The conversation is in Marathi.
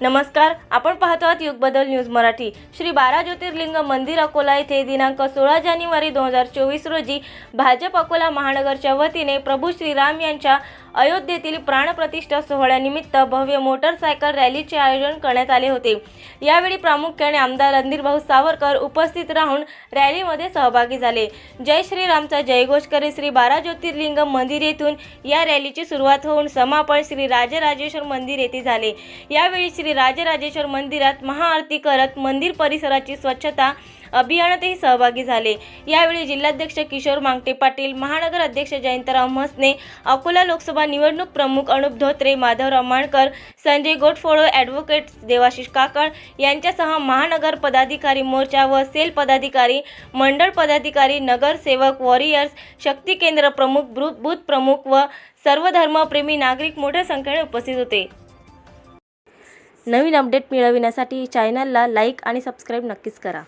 नमस्कार आपण पाहतो आहात युग बदल न्यूज मराठी. श्री बारा ज्योतिर्लिंग मंदिर अकोला येथे दिनांक सोळा जानेवारी दोन हजार चोवीस रोजी भाजप अकोला महानगरच्या वतीने प्रभू श्रीराम यांच्या अयोध्येतील प्राणप्रतिष्ठा सोहळ्यानिमित्त भव्य मोटरसायकल रॅलीचे आयोजन करण्यात आले होते. यावेळी प्रामुख्याने आमदार रणधीरभाऊ सावरकर उपस्थित राहून रॅलीमध्ये सहभागी झाले. जय श्रीरामचा जयघोष करीत श्री बारा ज्योतिर्लिंग मंदिर येथून या रॅलीची सुरुवात होऊन समापन श्री राजराजेश्वर मंदिर येथे झाले. यावेळी श्री राजराजेश्वर मंदिरात महाआरती करत मंदिर परिसराची स्वच्छता अभियानातही सहभागी झाले. यावेळी जिल्हाध्यक्ष किशोर मांगटे पाटील महानगर अध्यक्ष जयंतराव म्हसने अकोला लोकसभा निवडणूक प्रमुख अनुप धोत्रे माधवराव माणकर संजय गोटफोडो ॲडव्होकेट देवाशिष काकड यांच्यासह महानगर पदाधिकारी मोर्चा व सेल पदाधिकारी मंडळ पदाधिकारी नगरसेवक वॉरियर्स शक्ती केंद्र प्रमुख बूथ प्रमुख व सर्व धर्मप्रेमी नागरिक मोठ्या संख्येने उपस्थित होते. नवीन अपडेट मिळविण्यासाठी चॅनलला लाईक आणि सबस्क्राईब नक्कीच करा.